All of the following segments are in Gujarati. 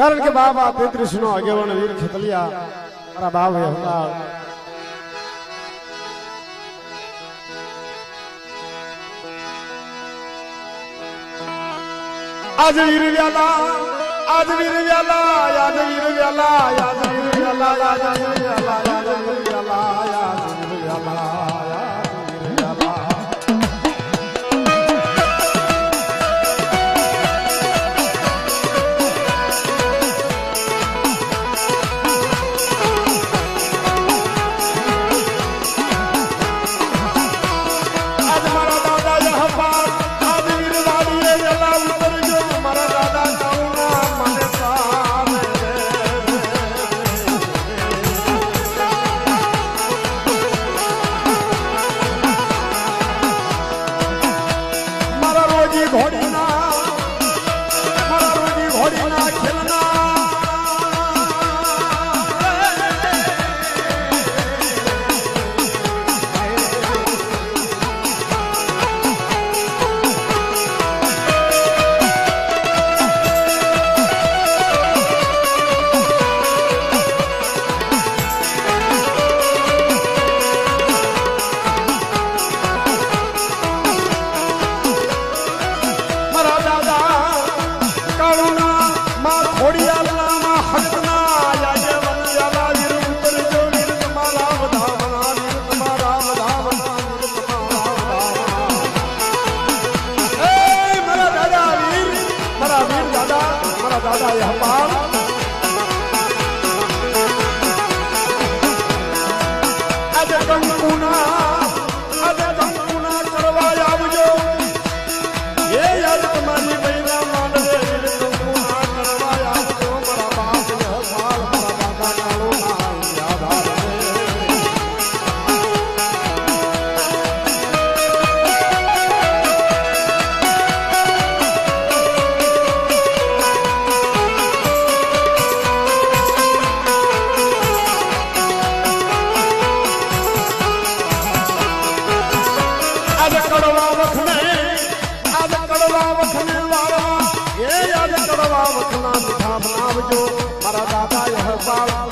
કારણ કે બાબા તેત્રીસ નો આગેવાન વીર ખેતલિયા મારા બાપ હતા. આજ વીર વ્યાલા, આજ વીર વ્યાલા, આજ વીર વ્યાલા, આજ વીર વ્યાલા, આજ વીર વ્યાલા, આજ વીર વ્યાલા. આજે કડવા વખને આજ કડવા વખને વાળવા. એ આજ કડવા વખના મીઠા બનાવજો. મારા દાદા યહ આહા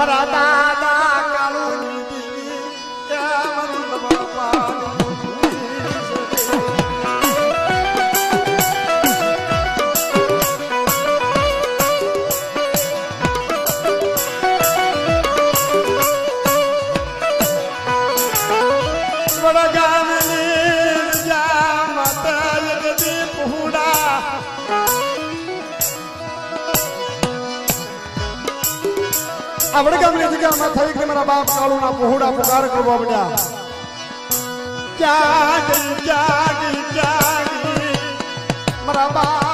મારા વડગામની જગ્યામાં થઈ કે મારા બાપ કાળુના પહોળા પુકાર કરવા પડ્યા જાગી જાગી જાગી મારા બાપ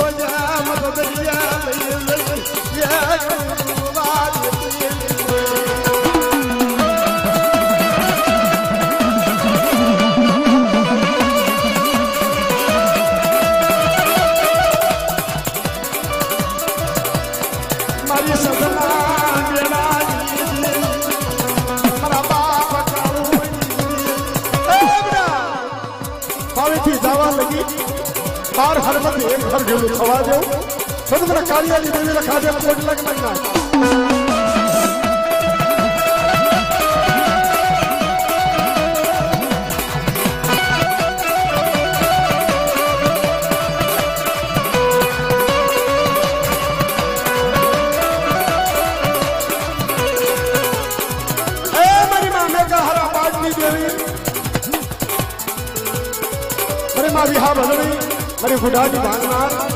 જોજા મત દરિયા લઈ લઈ. યા સદમના કાર્યની દેવી લખા દે કોટ લગ નાખ મારી વિહા ભજણી મારી ગુડાજી ભાંગનાર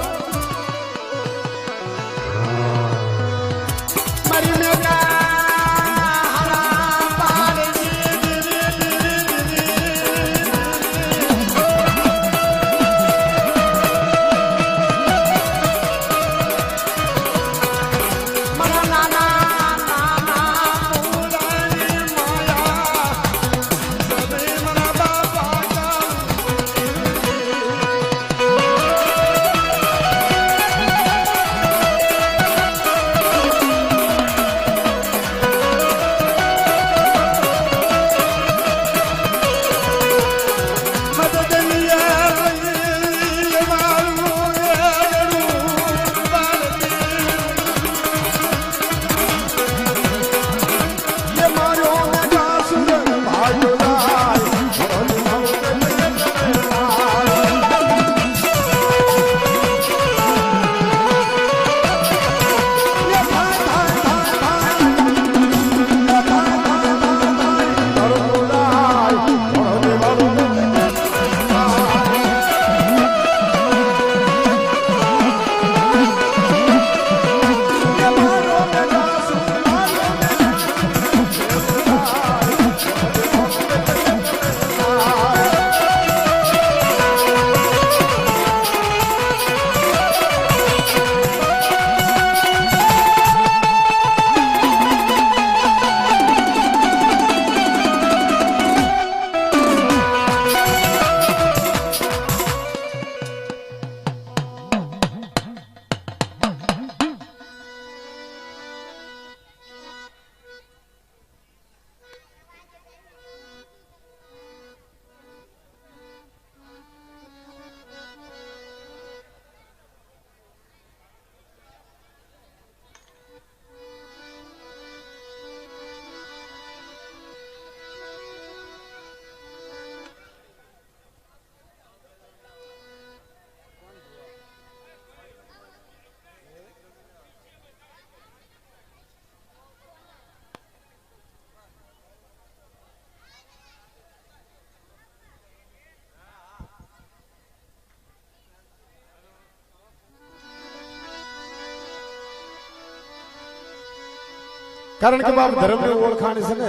કારણ કે બાપ ધર્મની ઓળખાણ છે ને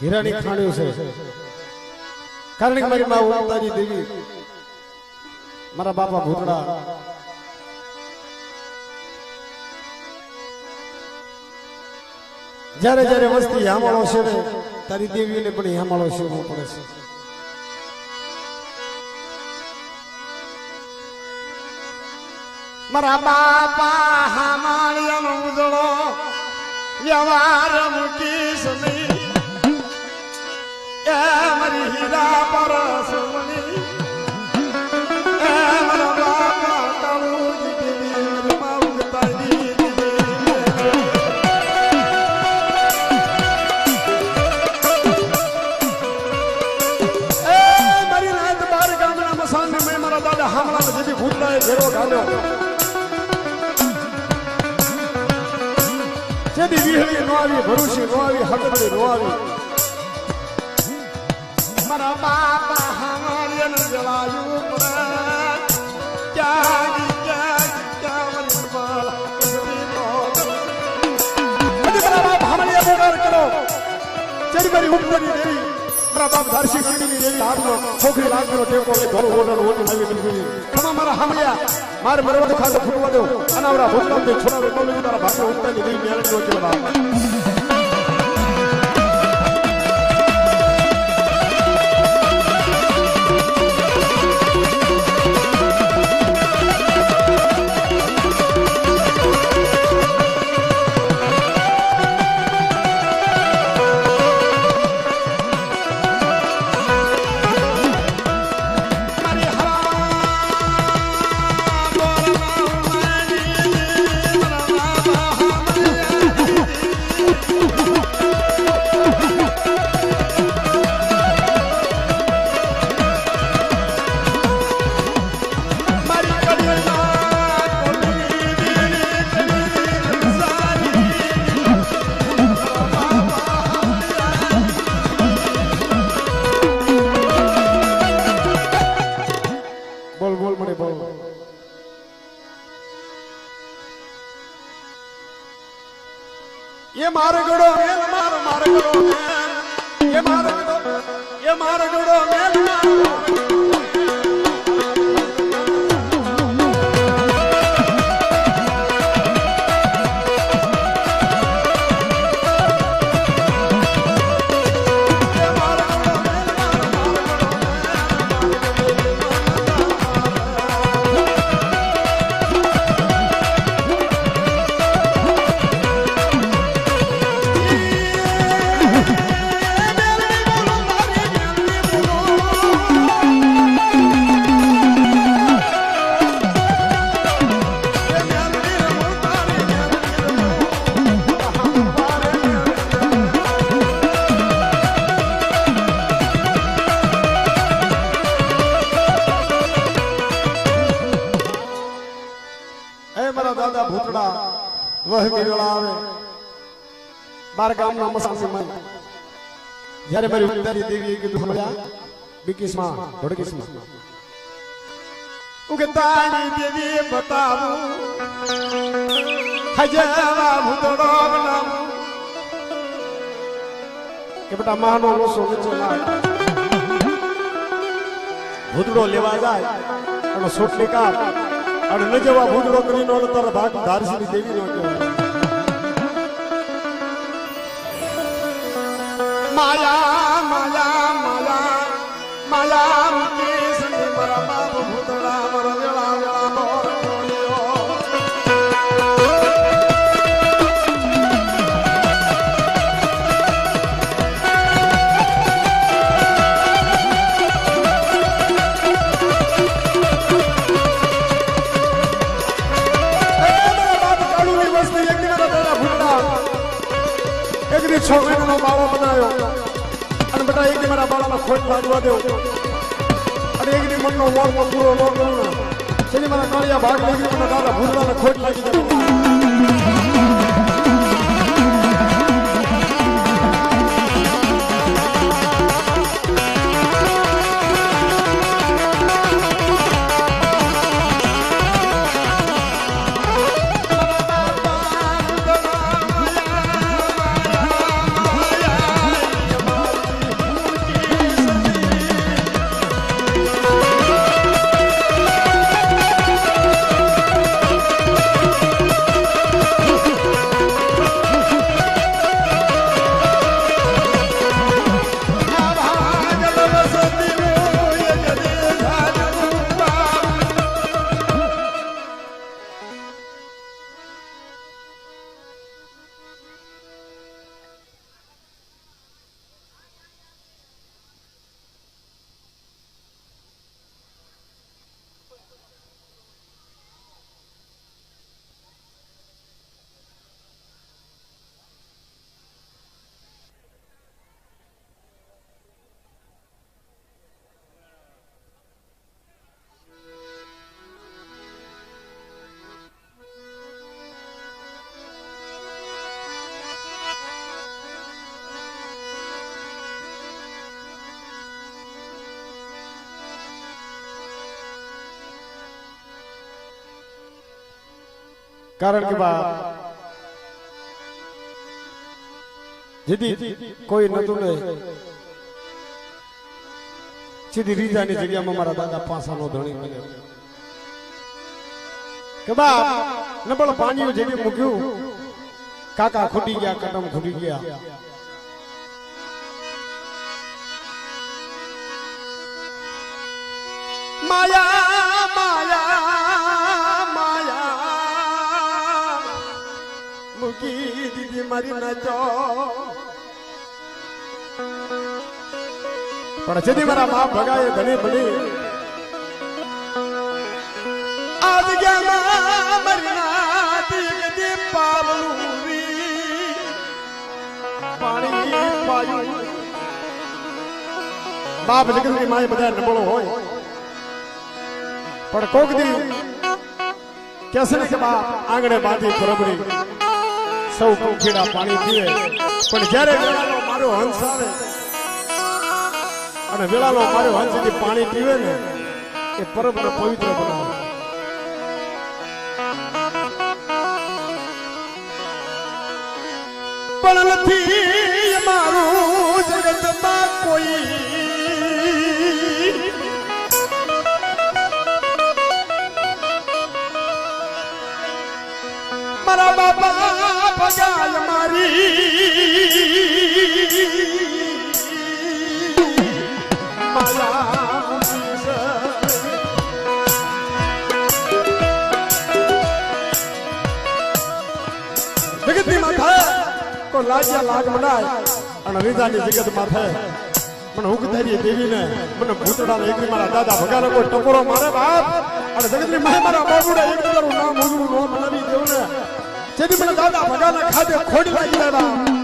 હીરાની ખાણ્યું છે. કારણ કે મારી મા ઉમતાજી દેવી મારા બાપા ભૂતડા. જ્યારે જ્યારે વસ્તી હામાળો છે ને તારી દેવીને પણ યામાળો શોધવો પડે છે. મારા બાપા હામાળિયાનો ઉજળો વ્યવહાર મૂકીશ નહીં એ મારી હીરા પરસમણી મારા બાપ ધારસી પીડીની દેવી હાથનો છોકરી લાગનો ટેકો લે ઘરો ઓરડો ઓટી નવી બિલકુલ ખમા મારા હમળિયા, માર મરવડ ખાતે ફૂટવા દો. અનાવરા ભૂતકાળ દે છોરા કોલે તારા ભાગે ઉત્તાની દેવી મેળવી જો કે મારો એ મારો ગળો એ જ્યારે મારી ઉત્તરી દેવીએ કીધું, હમણાં બિકિસમાં ધોડકીસમાં ઉગે તાણી દેવી બતાવું હજારા ભૂતડો બનાવું. કે, બેટા, માનો લોસો વચ્ચે લાગ ભૂતડો લેવા જાય અને સોટલી કાપ, અને ન જવા ભૂતડો કરીને તારા ભાગ ધારસી દેવી નો કહેવાય. માયા માયા એક દી છ મહિનાનો બાળો બનાવ્યો. અને બેટા એક દી મારા બાળામાં ખોટ લાગવા દો અને એક દી મનનો મોર પૂરો ન કરું. શેની મારા કાળિયા ભાગ ગયો મને દાદા ભૂલવાને ખોટ લાગી જાય કારણ કે બા જેથી કોઈ નતું ને સીધી રીજાની જગ્યામાં મારા દાદા પાસાનો ધણી મળ્યો કે બા નબળ પાણીઓ જેવી મૂક્યું. કાકા ખૂટી ગયા કટમ ખૂટી ગયા. માયા મૂકી દીધી મારી નજો પણ જેથી મારા બાપ ભગાએ ઘણી બની આજ ગયા મારી નાતી ગદી પાવલુરી પાણી પાયું. બાપ જગતની માએ બધા નબળો હોય. પણ કોક દી કેસરી કે બાપ આંગણે બાંધી ખરબડી સૌ પંખીડા પાણી પીવે. પણ જ્યારે વેળાનો મારો હંસ આવે અને વેળાનો મારો હંસ પાણી પીવે ને, એ પરમને પવિત્ર બનાવે પણ નથી જગતની માથે. તો લાજ્યા લાગ મનાય અને રીજાની જગત માથે. મને હુક ધરી દેવીને મને ભૂતડા એકલી મારા દાદા ભગાને કોઈ ટકોરો મારે બાપ. અને જગતની માહે મારા બાબુડે એક બીજાનું નામ ઉજળું નો મનાવી દેવું ને જેથી મને દાદા ભગાના ખાતે ખોડી લાગી રહ્યા